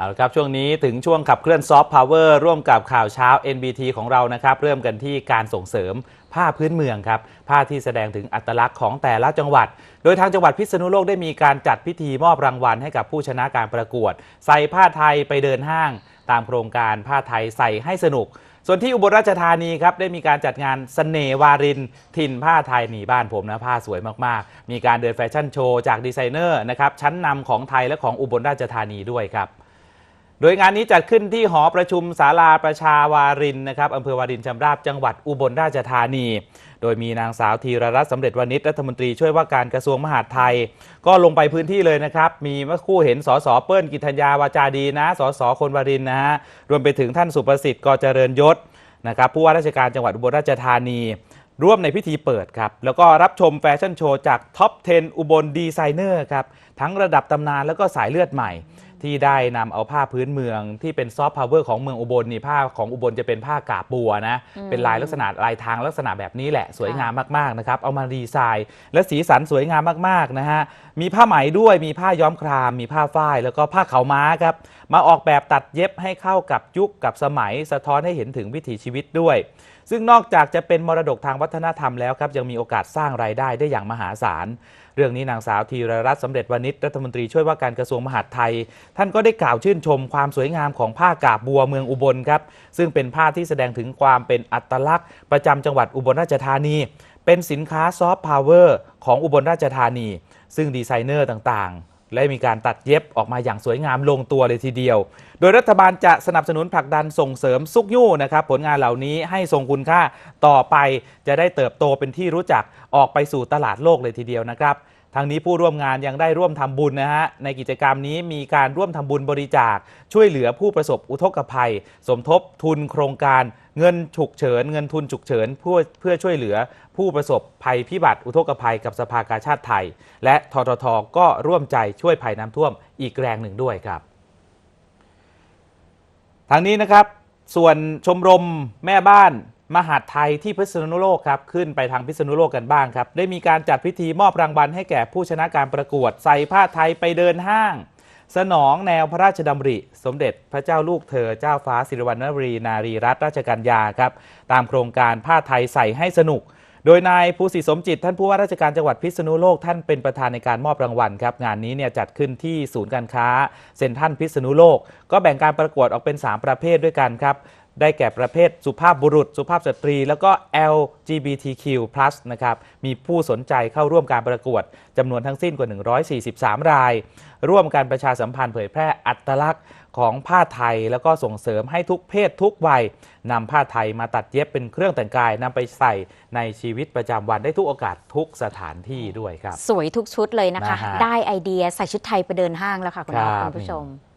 เอาละครับช่วงนี้ถึงช่วงขับเคลื่อนซอฟต์พาวเวอร์ร่วมกับข่าวเช้า NBT ของเรานะครับ เริ่มกันที่การส่งเสริมผ้าพื้นเมืองครับ ผ้าที่แสดงถึงอัตลักษณ์ของแต่ละจังหวัด โดยทางจังหวัดพิษณุโลกได้มีการจัดพิธีมอบรางวัลให้กับผู้ชนะการประกวด ใส่ผ้าไทยไปเดินห้าง ตามโครงการผ้าไทยใส่ให้สนุก ส่วนที่อุบลราชธานีครับได้มีการจัดงานสเสน่วาริน ถิ่นผ้าไทยหนีบ้านผมนะผ้าสวยมากๆ มีการเดินแฟชั่นโชว์จากดีไซเนอร์นะครับชั้นนำของไทยและของอุบลราชธานีด้วยครับ โดยงานนี้จัดขึ้นที่หอประชุมศาลาประชาวารินนะครับอำเภอวารินชำราบจังหวัดอุบลราชธานี โดยมีนางสาวธีรรัตน์สำเร็จวณิชรัฐมนตรีช่วยว่าการกระทรวงมหาดไทย ก็ลงไปพื้นที่เลยนะครับ มีเมื่อคู่เห็นสสเปิ้ลกิทัญญาวาจาดีนะสสคนวารินนะฮะรวมไปถึงท่านสุประสิทธิ์กเจริญยศนะครับผู้ว่าราชการจังหวัดอุบลราชธานี ร่วมในพิธีเปิดครับ แล้วก็รับชมแฟชั่นโชว์จากท็อป 10 อุบลดีไซเนอร์ครับทั้งระดับตำนานแล้วก็สายเลือดใหม่ ที่ได้นำเอาผ้าพื้นเมืองที่เป็นซอฟต์พาวเวอร์ของเมืองอุบลนี่ผ้าของอุบลจะเป็นผ้ากาบบัวนะอืมเป็นลายลักษณะลายทางลักษณะแบบนี้แหละสวยงามมากๆนะครับ เอามาดีไซน์ และสีสันสวยงามมากๆนะฮะ มีผ้าไหมด้วยมีผ้าย้อมคราม มีผ้าฝ้าย แล้วก็ผ้าขาวม้าครับ มาออกแบบตัดเย็บให้เข้ากับยุคกับสมัยสะท้อนให้เห็นถึงวิถีชีวิตด้วย ซึ่งนอกจากจะเป็นมรดกทางวัฒนธรรมแล้วครับยังมีโอกาสสร้างรายได้ได้อย่างมหาศาลเรื่องนี้นางสาวธีรรัตน์สำเร็จวณิชรัฐมนตรีช่วยว่าการกระทรวงมหาดไทย ท่านก็ได้กล่าวชื่นชมความสวยงามของผ้ากาบบัวเมืองอุบลครับ ซึ่งเป็นผ้าที่แสดงถึงความเป็นอัตลักษณ์ ประจำจังหวัดอุบลราชธานี เป็นสินค้าซอฟต์พาวเวอร์ของอุบลราชธานี ซึ่งดีไซเนอร์ต่างๆ และมีการตัดเย็บออกมาอย่างสวยงามลงตัวเลยทีเดียว โดยรัฐบาลจะสนับสนุนผลักดันส่งเสริมซุกยู่นะครับ ผลงานเหล่านี้ให้ทรงคุณค่าต่อไปจะได้เติบโตเป็นที่รู้จักออกไปสู่ตลาดโลกเลยทีเดียวนะครับ ทางนี้ผู้ร่วมงานยังได้ร่วมทำบุญนะฮะ ในกิจกรรมนี้มีการร่วมทำบุญบริจาค ช่วยเหลือผู้ประสบอุทกภัย สมทบทุนโครงการเงินฉุกเฉิน เงินทุนฉุกเฉินเพื่อเพื่อช่วยเหลือผู้ประสบภัยพิบัติอุทกภัยกับสภากาชาติไทย และทททก็ร่วมใจช่วยภัยน้ำท่วมอีกแรงหนึ่งด้วยครับ ทางนี้นะครับส่วนชมรมแม่บ้าน มหาดไทยที่พิษณุโลกครับขึ้นไปทางพิษณุโลกกันบ้างครับ ได้มีการจัดพิธีมอบรางวัลให้แก่ผู้ชนะการประกวด ใส่ผ้าไทยไปเดินห้าง สนองแนวพระราชดำริ สมเด็จพระเจ้าลูกเธอเจ้าฟ้าสิริวัณวรีนารีรัตนราชกัญญาครับตามโครงการผ้าไทยใส่ให้สนุก โดยนายภูสิสมจิต ท่านผู้ว่าราชการจังหวัดพิษณุโลกท่านเป็นประธานในการมอบรางวัลครับงานนี้เนี่ยจัดขึ้นที่ศูนย์การค้าเซ็นทรัลพิษณุโลก ก็แบ่งการประกวดออกเป็น 3 ประเภทด้วยกันครับ ได้แก่ประเภทสุภาพบุรุษ สุภาพสตรี แล้วก็ LGBTQ+ นะครับ มีผู้สนใจเข้าร่วมการประกวดจำนวนทั้งสิ้นกว่า 143 ราย ร่วมการประชาสัมพันธ์เผยแพร่อัตลักษณ์ของผ้าไทย แล้วก็ส่งเสริมให้ทุกเพศทุกวัยนำผ้าไทยมาตัดเย็บเป็นเครื่องแต่งกายนำไปใส่ในชีวิตประจำวันได้ทุกโอกาสทุกสถานที่ด้วยครับ สวยทุกชุดเลยนะคะนะฮะได้ไอเดียใส่ชุดไทยไปเดินห้างแล้วค่ะคุณครัพ่บคุณผู้ชมนี่